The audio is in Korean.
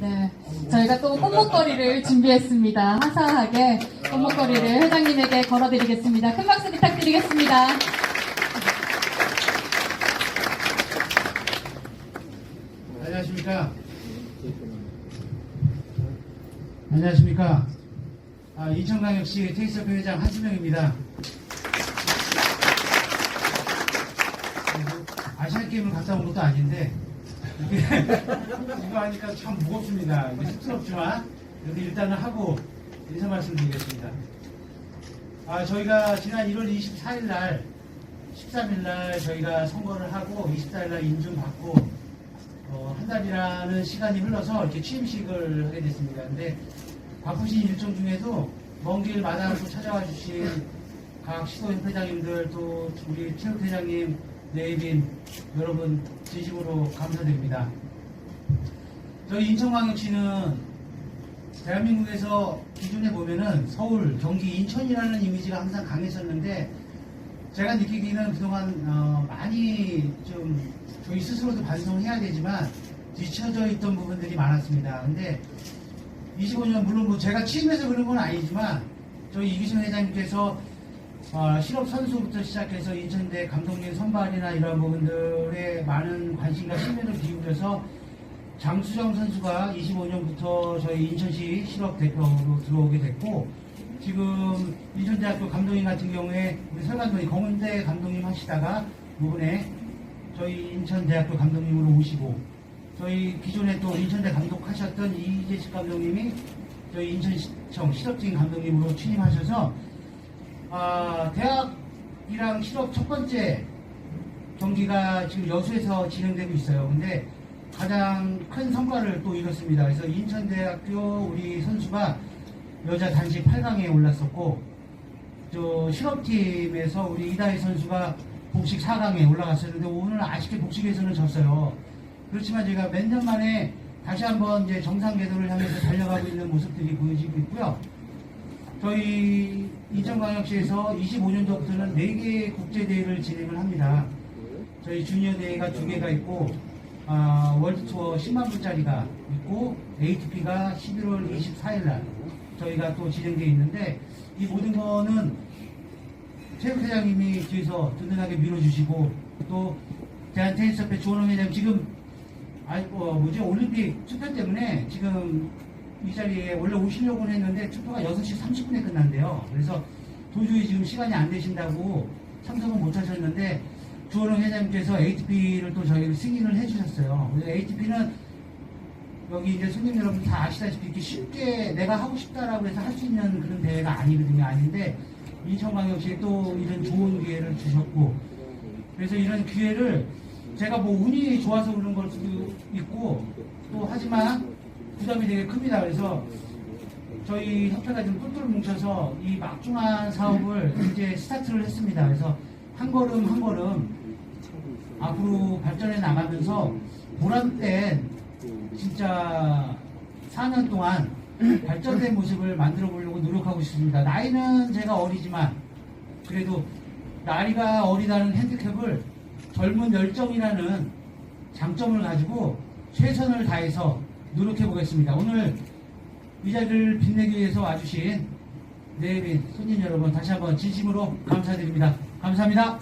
네, 저희가 또 꽃목걸이를 준비했습니다. 화사하게 꽃목걸이를 회장님에게 걸어드리겠습니다. 큰 박수 부탁드리겠습니다. 안녕하십니까. 안녕하십니까. 아, 인천광역시 테이스협회 회장 한수명입니다. 아시안게임을 갔다 온 것도 아닌데, 이거 하니까 참 무겁습니다. 쑥스럽지만, 그래도 일단은 하고 인사 말씀드리겠습니다. 아, 저희가 지난 1월 24일 날, 13일 날 저희가 선거를 하고, 24일 날 인증 받고, 어, 한 달이라는 시간이 흘러서 이렇게 취임식을 하게 됐습니다. 근데 바쁘신 일정 중에도 먼 길 마다하고 찾아와 주신 각 시도협회장님들 또 우리 체육회장님, 네이빈 여러분 진심으로 감사드립니다. 저희 인천광역시는 대한민국에서 기준에 보면은 서울, 경기, 인천이라는 이미지가 항상 강했었는데 제가 느끼기는 그동안 어, 많이 좀 저희 스스로도 반성해야 되지만 뒤처져 있던 부분들이 많았습니다. 근데 25년 물론 뭐 제가 취임해서 그런 건 아니지만 저희 이기승 회장님께서 어, 실업 선수부터 시작해서 인천대 감독님 선발이나 이런 부분들에 많은 관심과 심혈을 기울여서 장수정 선수가 25년부터 저희 인천시 실업 대표로 들어오게 됐고 지금 인천대학교 감독님 같은 경우에 우리 설 감독님 검은대 감독님 하시다가 이번에 저희 인천대학교 감독님으로 오시고 저희 기존에 또 인천대 감독하셨던 이재식 감독님이 저희 인천시청 실업진 감독님으로 취임하셔서 아, 대학이랑 실업 첫 번째 경기가 지금 여수에서 진행되고 있어요. 근데 가장 큰 성과를 또 이뤘습니다. 그래서 인천대학교 우리 선수가 여자 단식 8강에 올랐었고, 저 실업팀에서 우리 이다희 선수가 복식 4강에 올라갔었는데 오늘 아쉽게 복식에서는 졌어요. 그렇지만 제가 몇 년 만에 다시 한번 이제 정상 궤도를 향해서 달려가고 있는 모습들이 보여지고 있고요. 저희 인천광역시에서 25년도부터는 4개의 국제대회를 진행을 합니다. 저희 주니어 대회가 2개가 있고, 아, 월드투어 10만 불짜리가 있고, ATP가 11월 24일 날 저희가 또 진행되어 있는데, 이 모든 거는 체육회장님이 뒤에서 든든하게 밀어주시고, 또 대한테니스협회 조원호 회장 지금 아, 어, 뭐지 올림픽 투표 때문에 지금 이 자리에 원래 오시려고는 했는데 투표가 6시 30분에 끝난대요. 그래서 도저히 지금 시간이 안 되신다고 참석은 못 하셨는데 주호령 회장님께서 ATP를 또 저희를 승인을 해주셨어요. 그래서 ATP는 여기 이제 손님 여러분 다 아시다시피 이렇게 쉽게 내가 하고 싶다라고 해서 할 수 있는 그런 대회가 아니거든요. 아닌데 인천광역시에 또 이런 좋은 기회를 주셨고 그래서 이런 기회를 제가 뭐 운이 좋아서 그런 걸 수도 있고 또 하지만 부담이 되게 큽니다. 그래서 저희 협회가 좀 똘똘 뭉쳐서 이 막중한 사업을 이제 스타트를 했습니다. 그래서 한 걸음 한 걸음 앞으로 발전해 나가면서 보람된 진짜 4년 동안 발전된 모습을 만들어 보려고 노력하고 있습니다. 나이는 제가 어리지만 그래도 나이가 어리다는 핸디캡을 젊은 열정이라는 장점을 가지고 최선을 다해서 노력해 보겠습니다. 오늘 이 자리를 빛내기 위해서 와주신 네빈 손님 여러분 다시 한번 진심으로 감사드립니다. 감사합니다.